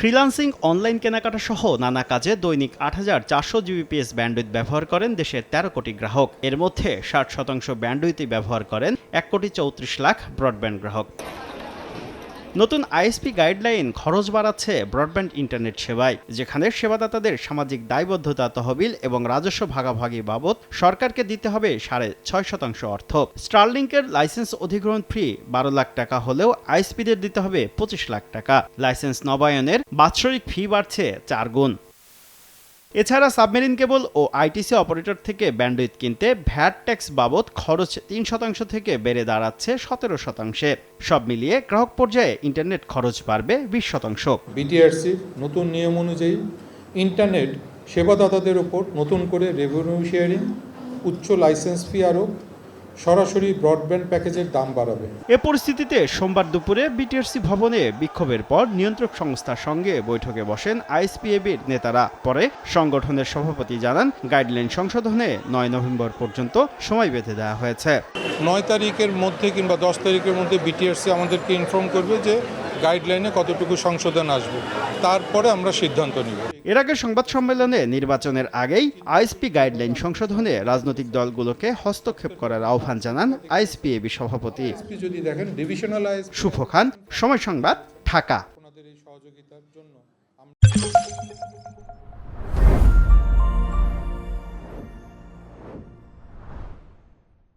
Freelancing online কেনাকাটা সহ নানা কাজে দৈনিক আট হাজার চারশো জিবিপিএস ব্যান্ডউইথ ব্যবহার করেন দেশের তেরো কোটি গ্রাহক। এর মধ্যে ষাট শতাংশ ব্যান্ডউইথই ব্যবহার করেন এক কোটি চৌত্রিশ লাখ ব্রডব্যান্ড গ্রাহক। নতুন আইএসপি গাইডলাইন খরচ বাড়াচ্ছে ব্রডব্যান্ড ইন্টারনেট সেবায়, যেখানে সেবাদাতাদের সামাজিক দায়বদ্ধতা তহবিল এবং রাজস্ব ভাগাভাগি বাবদ সরকারকে দিতে হবে সাড়ে ছয় শতাংশ অর্থ। স্টারলিংকের লাইসেন্স অধিগ্রহণ ফ্রি বারো লাখ টাকা হলেও আইএসপিদের দিতে হবে পঁচিশ লাখ টাকা। লাইসেন্স নবায়নের বাৎসরিক ফি বাড়ছে চার গুণ। এছাড়া সাবমেরিন কেবল ও আইটিসি অপারেটর থেকে ব্যান্ডউইথ কিনতে ভ্যাট ট্যাক্স বাবদ খরচ তিন শতাংশ থেকে বেড়ে দাঁড়াচ্ছে সতেরো শতাংশে। সব মিলিয়ে গ্রাহক পর্যায়ে ইন্টারনেট খরচ বাড়বে বিশ শতাংশ। বিটিআরসির নতুন নিয়ম অনুযায়ী ইন্টারনেট সেবাদাতাদের ওপর নতুন করে রেভিনিউ শেয়ারিং উচ্চ লাইসেন্স ফি আরোপ সরাসরি ব্রডব্যান্ড প্যাকেজের দাম বাড়াবে। এ পরিস্থিতিতে সোমবার দুপুরে বিটিআরসি ভবনে বিক্ষোভের পর নিয়ন্ত্রক সংস্থার সঙ্গে বৈঠকে বসেন আইএসপিএবির নেতারা। পরে সংগঠনের সভাপতি জানান গাইডলাইন সংশোধনে নয় নভেম্বর পর্যন্ত সময় বেঁধে দেওয়া হয়েছে। নয় তারিখের মধ্যে কিংবা দশ তারিখের মধ্যে বিটিআরসি আমাদেরকে ইনফর্ম করবে যে গাইডলাইনে কতটুকু সংশোধন আসবে তারপরে আমরা সিদ্ধান্ত নিব। এর আগে সংবাদ সম্মেলনে নির্বাচনের আগেই আইএসপি গাইডলাইন সংশোধনে রাজনৈতিক দলগুলোকে হস্তক্ষেপ করার আহ্বান জানান আইএসপি এবি সভাপতি। যদি দেখেন ডিভিশনালাইজ শুভ খান সময় সংবাদ ঢাকা।